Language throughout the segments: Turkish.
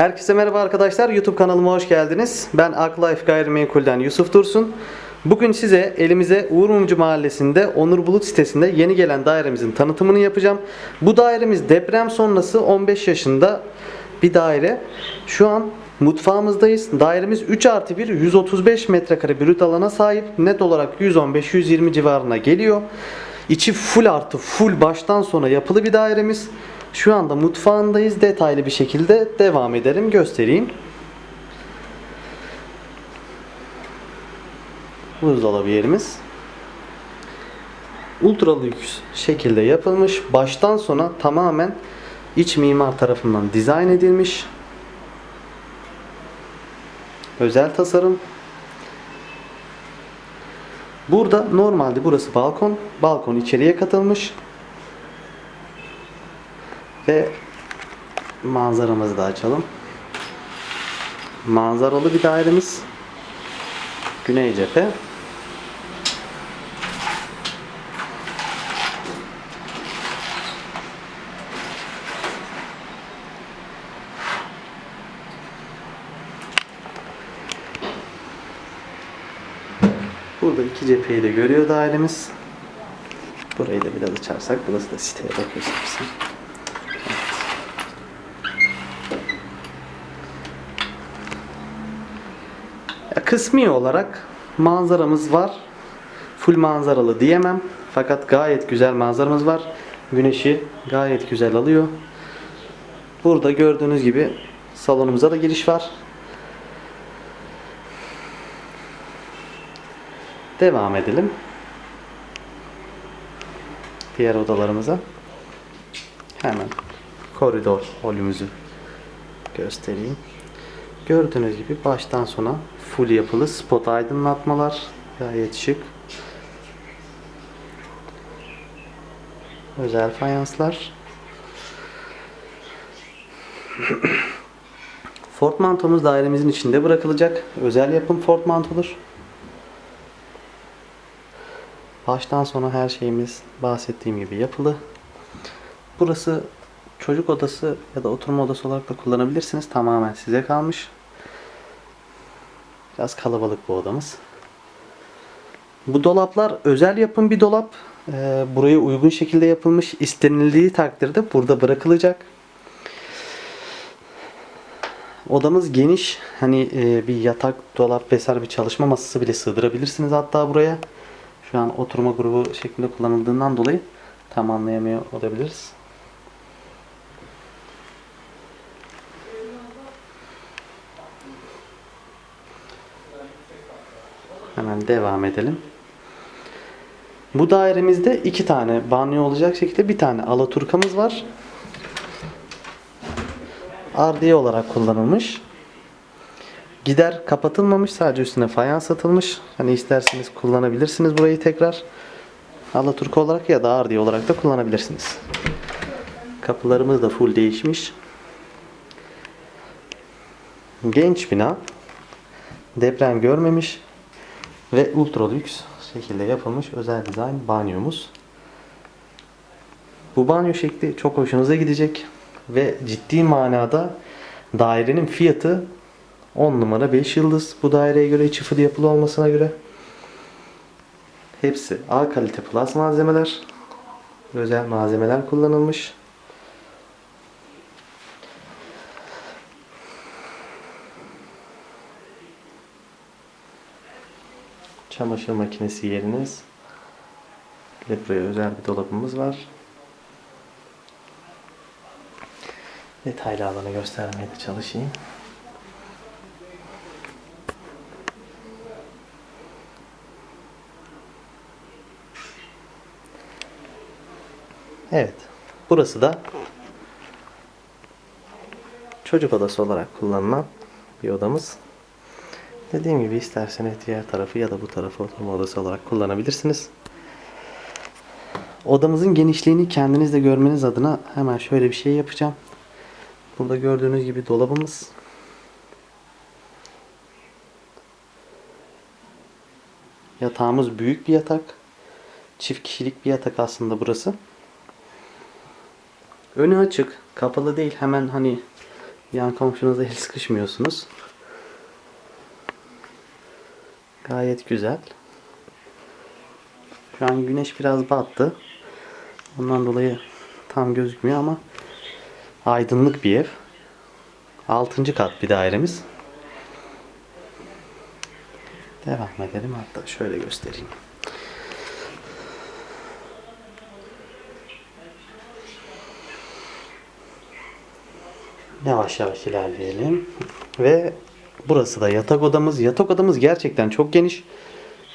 Herkese merhaba arkadaşlar. YouTube kanalıma hoş geldiniz. Ben Aklife Gayrimenkul'den Yusuf Dursun. Bugün size elimize Uğur Mumcu Mahallesi'nde Onur Bulut sitesinde yeni gelen dairemizin tanıtımını yapacağım. Bu dairemiz deprem sonrası 15 yaşında bir daire. Şu an mutfağımızdayız. Dairemiz 3 artı 1 135 metrekare brüt alana sahip. Net olarak 115-120 civarına geliyor. İçi full artı full baştan sona yapılı bir dairemiz. Şu anda mutfağındayız. Detaylı bir şekilde devam edelim. Göstereyim. Buzdolabı yerimiz. Ultra lüks şekilde yapılmış. Baştan sona tamamen iç mimar tarafından dizayn edilmiş. Özel tasarım. Burada normalde burası balkon. Balkon içeriye katılmış. Ve manzaramızı da açalım. Manzaralı bir dairemiz. Güney cephe. Burada iki cepheyi de görüyor dairemiz. Burayı da biraz açarsak burası da siteye bakıyor kısmi olarak manzaramız var. Full manzaralı diyemem. Fakat gayet güzel manzaramız var. Güneşi gayet güzel alıyor. Burada gördüğünüz gibi salonumuza da giriş var. Devam edelim. Diğer odalarımıza. Hemen koridor holümüzü göstereyim. Gördüğünüz gibi baştan sona full yapılı spot aydınlatmalar gayet şık. Özel fayanslar. Fort mantomuz dairemizin içinde bırakılacak. Özel yapım fort mantodur. Baştan sona her şeyimiz bahsettiğim gibi yapılı. Burası çocuk odası ya da oturma odası olarak da kullanabilirsiniz. Tamamen size kalmış. Biraz kalabalık bu odamız. Bu dolaplar özel yapım bir dolap. Ee, buraya uygun şekilde yapılmış. İstenildiği takdirde burada bırakılacak. Odamız geniş. Hani e, bir yatak, dolap vesaire bir çalışma masası bile sığdırabilirsiniz hatta buraya. Şu an oturma grubu şeklinde kullanıldığından dolayı tam anlayamıyor olabiliriz. Hemen devam edelim. Bu dairemizde iki tane banyo olacak şekilde bir tane alaturkamız var. Ardiye olarak kullanılmış. Gider kapatılmamış. Sadece üstüne fayans atılmış. Hani isterseniz kullanabilirsiniz burayı tekrar. Alaturka olarak ya da ardiye olarak da kullanabilirsiniz. Kapılarımız da full değişmiş. Genç bina. Deprem görmemiş. Ve ultra lüks şekilde yapılmış özel dizayn banyomuz. Bu banyo şekli çok hoşunuza gidecek. Ve ciddi manada dairenin fiyatı 10 numara 5 yıldız. Bu daireye göre full yapılı olmasına göre. Hepsi A kalite plus malzemeler. Özel malzemeler kullanılmış. Çamaşır makinesi yeriniz. Ve buraya özel bir dolabımız var. Detaylı alanı göstermeye de çalışayım. Evet. Burası da çocuk odası olarak kullanılan bir odamız. Dediğim gibi isterseniz diğer tarafı ya da bu tarafı oturma odası olarak kullanabilirsiniz. Odamızın genişliğini kendiniz de görmeniz adına hemen şöyle bir şey yapacağım. Burada gördüğünüz gibi dolabımız. Yatağımız büyük bir yatak. Çift kişilik bir yatak aslında burası. Önü açık, kapalı değil. Hemen hani Yan komşunuza el sıkışmıyorsunuz. Gayet güzel. Şu an güneş biraz battı. Ondan dolayı tam gözükmüyor ama aydınlık bir ev. 6. kat bir dairemiz. Devam edelim. Hatta şöyle göstereyim. Yavaş yavaş ilerleyelim. Ve burası da yatak odamız. Yatak odamız gerçekten çok geniş.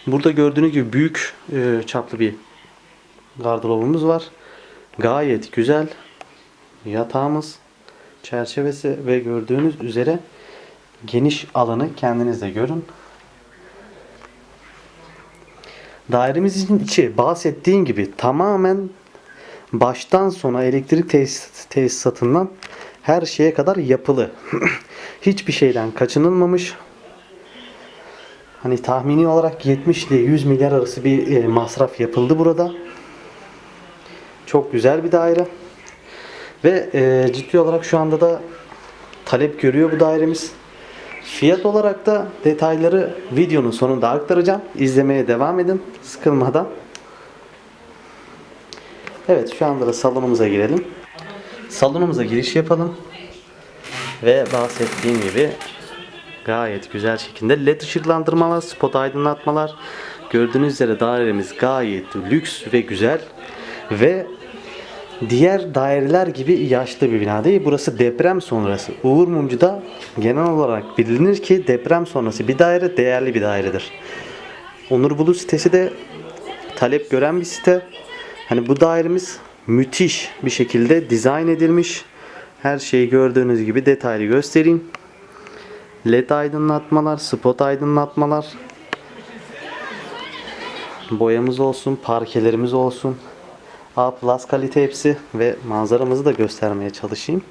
Burada gördüğünüz gibi büyük e, çaplı bir gardırobumuz var. Gayet güzel. Yatağımız, çerçevesi ve gördüğünüz üzere geniş alanı kendiniz de görün. Dairemizin içi bahsettiğim gibi tamamen baştan sona elektrik tesis, tesisatından her şeye kadar yapılı. Hiçbir şeyden kaçınılmamış. Hani tahmini olarak 70 ile 100 milyar arası bir e, masraf yapıldı burada. Çok güzel bir daire. Ve e, ciddi olarak şu anda da talep görüyor bu dairemiz. Fiyat olarak da detayları videonun sonunda aktaracağım. İzlemeye devam edin sıkılmadan. Evet şu anda da salonumuza girelim. Salonumuza giriş yapalım. Ve bahsettiğim gibi gayet güzel şekilde led ışıklandırmalar, spot aydınlatmalar. Gördüğünüz üzere dairemiz gayet lüks ve güzel. Ve diğer daireler gibi yaşlı bir bina değil. Burası deprem sonrası. Uğur Mumcu'da genel olarak bilinir ki deprem sonrası bir daire değerli bir dairedir. Onur Bulut sitesi de talep gören bir site. Hani bu dairemiz müthiş bir şekilde dizayn edilmiş. Her şeyi gördüğünüz gibi detaylı göstereyim. LED aydınlatmalar, spot aydınlatmalar. Boyamız olsun, parkelerimiz olsun. A plus kalite hepsi ve manzaramızı da göstermeye çalışayım.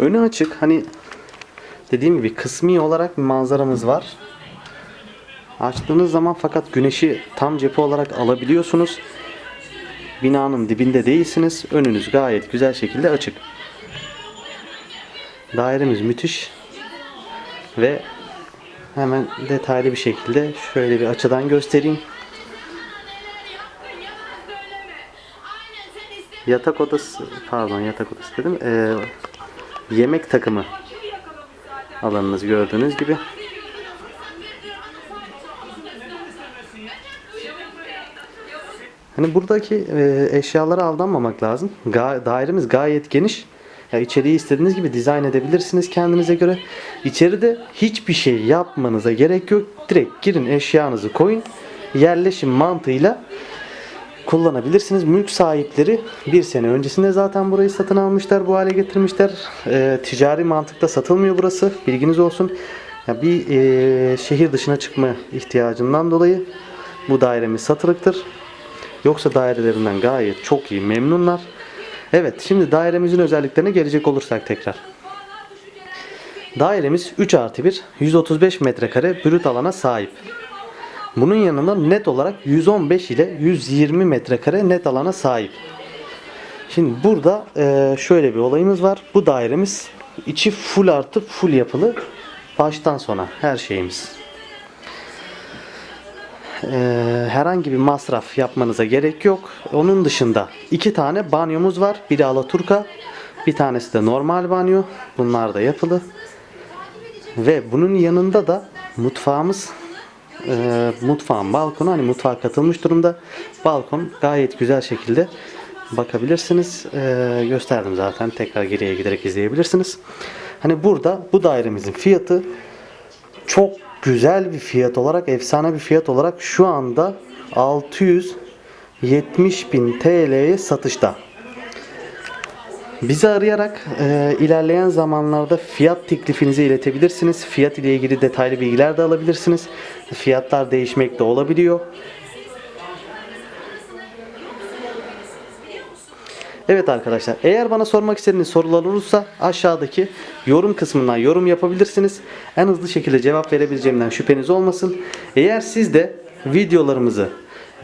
Önü açık. Hani dediğim gibi kısmi olarak bir manzaramız var. Açtığınız zaman fakat güneşi tam cephe olarak alabiliyorsunuz. Binanın dibinde değilsiniz. Önünüz gayet güzel şekilde açık. Dairemiz müthiş. Ve hemen detaylı bir şekilde şöyle bir açıdan göstereyim. Yatak odası, pardon yatak odası dedim. Ee, yemek takımı alanınız gördüğünüz gibi. Hani buradaki e, eşyalara aldanmamak lazım. Dairemiz gayet geniş. Ya içeriği istediğiniz gibi dizayn edebilirsiniz kendinize göre. İçeride hiçbir şey yapmanıza gerek yok. Direkt girin eşyanızı koyun. Yerleşim mantığıyla kullanabilirsiniz. Mülk sahipleri bir sene öncesinde zaten burayı satın almışlar, bu hale getirmişler. Ee, ticari mantıkta satılmıyor burası. Bilginiz olsun. Ya bir e, şehir dışına çıkma ihtiyacından dolayı bu dairemiz satılıktır. Yoksa dairelerinden gayet çok iyi memnunlar. Evet şimdi dairemizin özelliklerine gelecek olursak tekrar. Dairemiz 3 artı 1 135 metrekare brüt alana sahip. Bunun yanında net olarak 115 ile 120 metrekare net alana sahip. Şimdi burada e, şöyle bir olayımız var. Bu dairemiz içi full artı full yapılı. Baştan sona her şeyimiz. E, herhangi bir masraf yapmanıza gerek yok. Onun dışında iki tane banyomuz var. Biri Alaturka, bir tanesi de normal banyo. Bunlar da yapılı. Ve bunun yanında da mutfağımız e, mutfağın balkonu hani mutfağa katılmış durumda. Balkon gayet güzel şekilde bakabilirsiniz. E, gösterdim zaten. Tekrar geriye giderek izleyebilirsiniz. Hani burada bu dairemizin fiyatı çok güzel bir fiyat olarak, efsane bir fiyat olarak şu anda 670 bin TL'ye satışta. Bizi arayarak e, ilerleyen zamanlarda fiyat teklifinizi iletebilirsiniz. Fiyat ile ilgili detaylı bilgiler de alabilirsiniz. Fiyatlar değişmekte olabiliyor. Evet arkadaşlar eğer bana sormak istediğiniz sorular olursa aşağıdaki yorum kısmından yorum yapabilirsiniz. En hızlı şekilde cevap verebileceğimden şüpheniz olmasın. Eğer siz de videolarımızı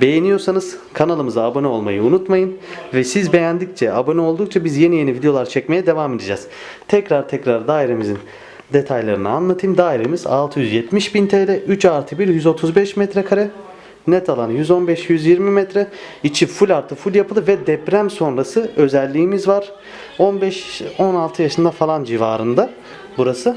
beğeniyorsanız kanalımıza abone olmayı unutmayın. Ve siz beğendikçe, abone oldukça biz yeni yeni videolar çekmeye devam edeceğiz. Tekrar tekrar dairemizin detaylarını anlatayım. Dairemiz 670 bin TL, 3 artı 1, 135 metrekare. Net alanı 115-120 metre. İçi full artı full yapılı ve deprem sonrası özelliğimiz var. 15-16 yaşında falan civarında burası.